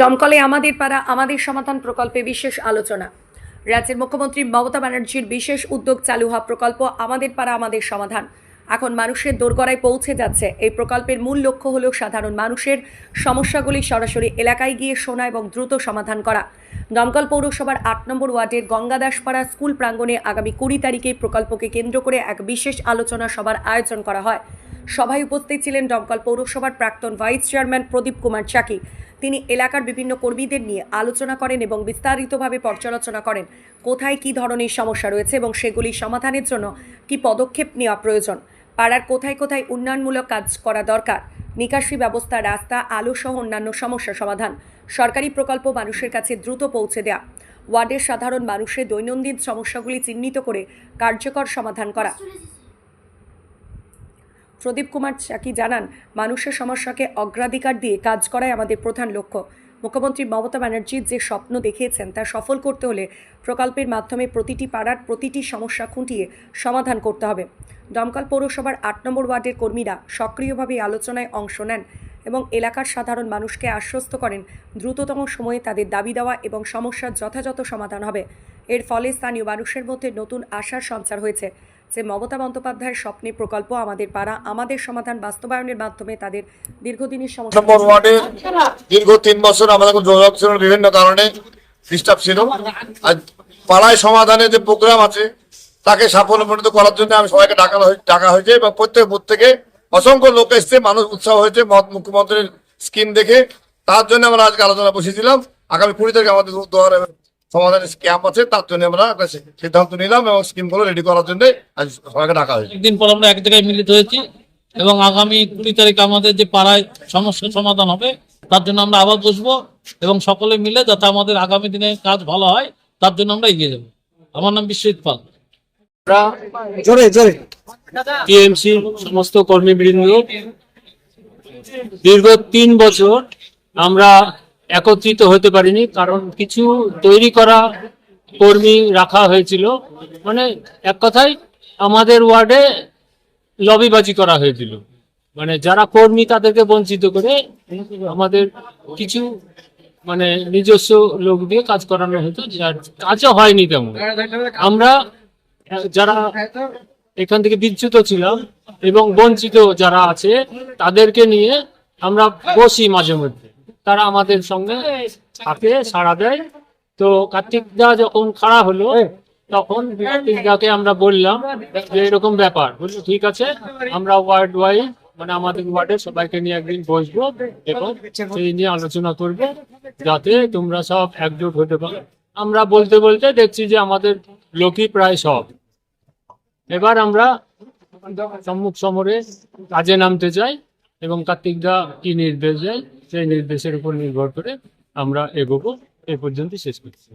দমকলে আমাদের পাড়া, আমাদের সমাধান প্রকল্পে বিশেষ আলোচনা। রাজ্যের মুখ্যমন্ত্রী মমতা ব্যানার্জির বিশেষ উদ্যোগ চালু হওয়া প্রকল্প আমাদের পাড়া, আমাদের সমাধান। এখন মানুষের দোরগড়ায় পৌঁছে যাচ্ছে। এই প্রকল্পের মূল লক্ষ্য হল সাধারণ মানুষের সমস্যাগুলি সরাসরি এলাকায় গিয়ে শোনা এবং দ্রুত সমাধান করা। দমকল পৌরসভার আট নম্বর ওয়ার্ডের গঙ্গাদাসপাড়া স্কুল প্রাঙ্গণে আগামী কুড়ি তারিখে প্রকল্পকে কেন্দ্র করে এক বিশেষ আলোচনা সভার আয়োজন করা হয়। সভায় উপস্থিত ছিলেন দমকল পৌরসভার প্রাক্তন ভাইস চেয়ারম্যান প্রদীপ কুমার চাকি। তিনি এলাকার বিভিন্ন কর্মীদের নিয়ে আলোচনা করেন এবং বিস্তারিতভাবে পর্যালোচনা করেন। কোথায় কী ধরনের সমস্যা রয়েছে এবং সেগুলি সমাধানের জন্য কী পদক্ষেপ নেওয়া প্রয়োজন? পাড়ার কোথায় কোথায় উন্নয়নমূলক কাজ করা দরকার? নিকাশি ব্যবস্থা, রাস্তা, আলো সহ অন্যান্য সমস্যা সমাধান। সরকারি প্রকল্প মানুষের কাছে দ্রুত পৌঁছে দেওয়া ওয়ার্ডের সাধারণ মানুষের দৈনন্দিন সমস্যাগুলি চিহ্নিত করে কার্যকর সমাধান করা। প্রদীপ কুমার চাকি জানান, মানুষের সমস্যাকে অগ্রাধিকার দিয়ে কাজ করাই আমাদের প্রধান লক্ষ্য। মুখ্যমন্ত্রী মমতা ব্যানার্জির যে স্বপ্ন দেখিয়েছেন তা সফল করতে হলে প্রকল্পের মাধ্যমে প্রতিটি পাড়ার প্রতিটি সমস্যা খুঁটিয়ে সমাধান করতে হবে। দমকল পৌরসভার আট নম্বর ওয়ার্ডের কর্মীরা সক্রিয়ভাবে আলোচনায় অংশ নেন এবং এলাকার সাধারণ মানুষকে আশ্বস্ত করেন, দ্রুততম সময়ে তাদের দাবি দেওয়া এবং সমস্যার যথাযথ সমাধান হবে। এর ফলে স্থানীয় মানুষের মধ্যে নতুন আশার সঞ্চার হয়েছে। যে মমতা বন্দ্যোপাধ্যায়ের স্বপ্নে প্রকল্প, আমাদের পাড়া, আমাদের সমাধান বাস্তবায়নের মাধ্যমে তাদের দীর্ঘদিনের সমস্যা দীর্ঘ তিন বছর আমাদের যোগাযোগ ছিল বিভিন্ন কারণে ডিস্টার্ব ছিল। আর পাড়ায় সমাধানে যে প্রোগ্রাম আছে, তাকে সাফল্যমণ্ডিত করার জন্য আমি সবাইকে ডাকা ডাকা হয়েছে এবং প্রত্যেক বুথ থেকে অসংখ্য লোক এসছে, মানুষ উৎসাহ হয়েছে মুখ্যমন্ত্রীর স্কিম দেখে। তার জন্য আমরা আজকে আলোচনা বসেছিলাম আগামী কুড়ি তারিখে আমাদের উদ্যোগ সমাধানের ক্যাম্প আছে তার জন্য আমরা একটা সিদ্ধান্ত নিলাম এবং স্কিমগুলো রেডি করার জন্য আজ সবাইকে ডাকা হয়েছে। একদিন পর আমরা এক জায়গায় মিলিত হয়েছি এবং আগামী কুড়ি তারিখ আমাদের যে পাড়ায় সমস্যার সমাধান হবে তার জন্য আমরা আবার বসবো এবং সকলে মিলে যাতে আমাদের আগামী দিনে কাজ ভালো হয় তার জন্য আমরা এগিয়ে যাব। আমার নাম বিশ্বজিৎ পাল। জোরে জোরে। টিএমসি সমস্ত কর্মীবৃন্দ দীর্ঘ তিন বছর আমরা একত্রিত হতে পারিনি, কারণ কিছু তৈরি করা কর্মী রাখা হয়েছিল। মানে এক কথায় আমাদের ওয়ার্ডে লবিবাজি করা হয়েছিল। মানে যারা কর্মী তাদেরকে বঞ্চিত করে আমাদের কিছু মানে নিজস্ব লোক দিয়ে কাজ করানো হতো, যার কাজও হয়নি তেমন। আমরা যারা এখান থেকে বিচ্যুত ছিলাম এবং বঞ্চিত যারা আছে, তাদেরকে নিয়ে আমরা বসি মাঝে মধ্যে। তারা আমাদের সঙ্গে থাকে সাড়া দেয়। তো কার্তিক দা যখন খাড়া হলো তখন কার্তিক দাকে আমরা বললাম যে এরকম ব্যাপার। বলল ঠিক আছে আমরা ওয়ার্ড ওয়াইজ মানে আমাদের ওয়ার্ডের সবাইকে নিয়ে একদিন বসবো এবং সেই নিয়ে আলোচনা করব যাতে তোমরা সব একজোট হতে পারো। আমরা বলতে বলতে দেখছি যে আমাদের লোকই প্রায় সব। এবার আমরা সম্মুখ সমরে কাজে নামতে চাই। এবং কার্তিক দা কি নির্দেশ দেয়? সেই নির্দেশের উপর নির্ভর করে আমরা এগোবো। এ পর্যন্ত শেষ করছি।